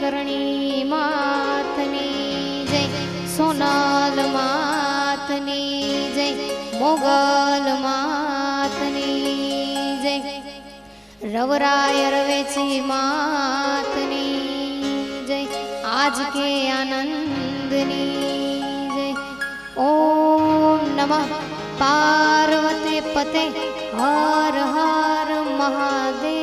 કરણી માતની જય, સોનાલ માતની જય, મોગલ માતની જય. રવરાય રવેચી માતની જય, આજ કે આનંદ नंदिनी ओम नमः। पार्वती पते हर हर महादेव।